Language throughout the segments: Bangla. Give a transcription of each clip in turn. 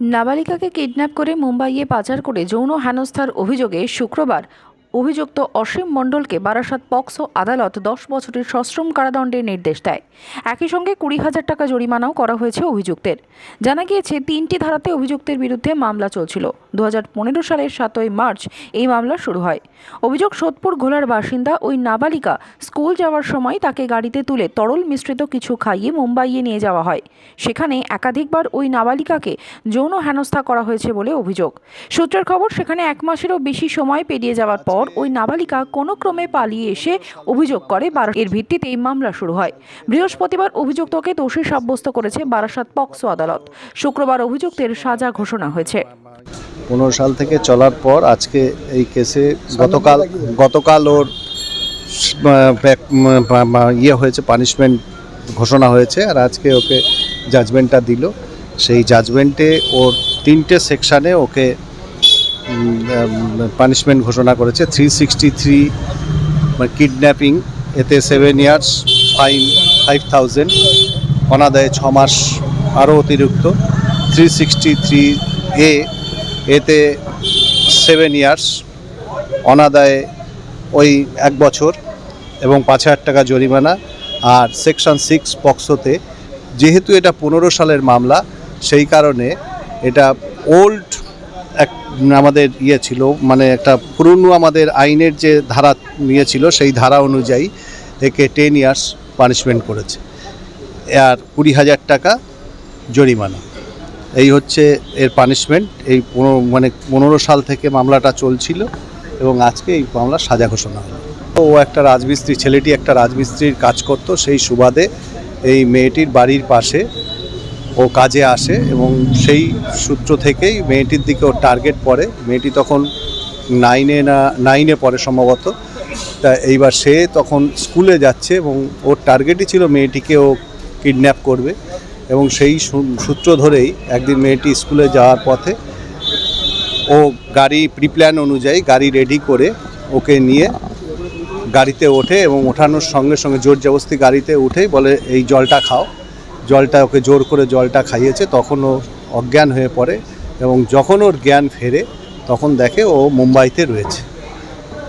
নাবালিকাকে কিডন্যাপ করে মুম্বাইয়ে পাচার করে যৌন হেনস্থার অভিযোগে শুক্রবার অভিযুক্ত অসীম মণ্ডলকে বারাসাত পক্সো আদালত দশ বছরের সশ্রম কারাদণ্ডের নির্দেশ দেয়। একই সঙ্গে কুড়ি হাজার টাকা জরিমানাও করা হয়েছে অভিযুক্তের। জানা গিয়েছে, তিনটি ধারাতে অভিযুক্তের বিরুদ্ধে মামলা চলছিল। দু পনেরো সালের সাতই মার্চ এই মামলা শুরু হয়। অভিযোগ, সোদপুর ঘোলার বাসিন্দা ওই নাবালিকা স্কুল যাওয়ার সময় তাকে গাড়িতে তুলে তরল মিশ্রিত কিছু খাইয়ে মুম্বাইয়ে নিয়ে যাওয়া হয়। সেখানে একাধিকবার ওই নাবালিকাকে যৌন হেনস্থা করা হয়েছে বলে অভিযোগ। সূত্রের খবর, সেখানে এক মাসেরও বেশি সময় পেরিয়ে যাওয়ার পর ওই নাবালিকা কোনো ক্রমে পালিয়ে এসে অভিযোগ করে এর ভিত্তিতেই মামলা শুরু হয়। বৃহস্পতিবার অভিযুক্তকে দোষী সাব্যস্ত করেছে বারাসাত পক্সো আদালত। শুক্রবার অভিযুক্তের সাজা ঘোষণা হয়েছে। পনেরো সাল থেকে চলার পর আজকে এই কেসে গতকাল গতকাল ওর ইয়ে হয়েছে পানিশমেন্ট ঘোষণা হয়েছে, আর আজকে ওকে জাজমেন্টটা দিল। সেই জাজমেন্টে ওর তিনটে সেকশানে ওকে পানিশমেন্ট ঘোষণা করেছে। থ্রি সিক্সটি থ্রি কিডন্যাপিং এতে seven years fine five thousand অনাদায়ে ছ মাস আরও অতিরিক্ত। থ্রি সিক্সটি থ্রি এ এতে সেভেন ইয়ার্স অনাদায়ে ওই এক বছর এবং পাঁচ হাজার টাকা জরিমানা। আর সেকশন সিক্স পক্সোতে যেহেতু এটা পনেরো সালের মামলা, সেই কারণে এটা ওল্ড আমাদের ইয়ে ছিল মানে একটা পুরনো আমাদের আইনের যে ধারা নিয়ে ছিল, সেই ধারা অনুযায়ী একে টেন ইয়ার্স পানিশমেন্ট করেছে। আর কুড়ি হাজার টাকা জরিমানা। এই হচ্ছে এর পানিশমেন্ট এই পনেরো মানে পনেরো সাল থেকে মামলাটা চলছিল এবং আজকে এই মামলা সাজা ঘোষণা হলো। ও একটা রাজমিস্ত্রি, ছেলেটি একটা রাজমিস্ত্রির কাজ করত, সেই সুবাদে এই মেয়েটির বাড়ির পাশে ও কাজে আসে এবং সেই সূত্র থেকেই মেয়েটির দিকে ওর টার্গেট পড়ে। মেয়েটি তখন নাইনে না নাইনে পড়ে সম্ভবত। তা এইবার সে তখন স্কুলে যাচ্ছে এবং ওর টার্গেটই ছিল মেয়েটিকে ও কিডন্যাপ করবে এবং সেই সূত্র ধরেই একদিন মেয়েটি স্কুলে যাওয়ার পথে ও গাড়ি প্রিপ্ল্যান অনুযায়ী গাড়ি রেডি করে ওকে নিয়ে গাড়িতে ওঠে এবং ওঠানোর সঙ্গে সঙ্গে জোর জবস্তি গাড়িতে উঠেই বলে, এই জলটা খাও। জলটা, ওকে জোর করে জলটা খাইয়েছে, তখন ও অজ্ঞান হয়ে পড়ে এবং যখন ওর জ্ঞান ফেরে, তখন দেখে ও মুম্বাইতে রয়েছে।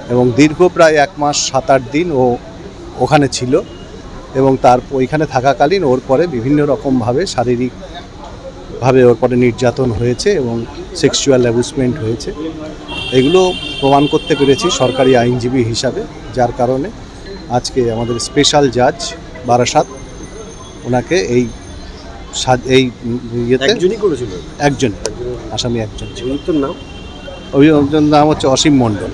এবং দীর্ঘ প্রায় এক মাস, সাত আট দিন ও ওখানে ছিল এবং তার, ওইখানে থাকাকালীন ওর পরে বিভিন্ন রকমভাবে শারীরিকভাবে ওর পরে নির্যাতন হয়েছে এবং সেক্সুয়াল অ্যাবুসমেন্ট হয়েছে। এগুলো প্রমাণ করতে পেরেছি সরকারি আইনজীবী হিসাবে, যার কারণে আজকে আমাদের স্পেশাল জাজ বারাসাত ওনাকে এই এই ইয়েতে একজনই করেছিল? একজন আসামি একজন ছিল। নাম? অভিযোগের নাম হচ্ছে অসীম মণ্ডল।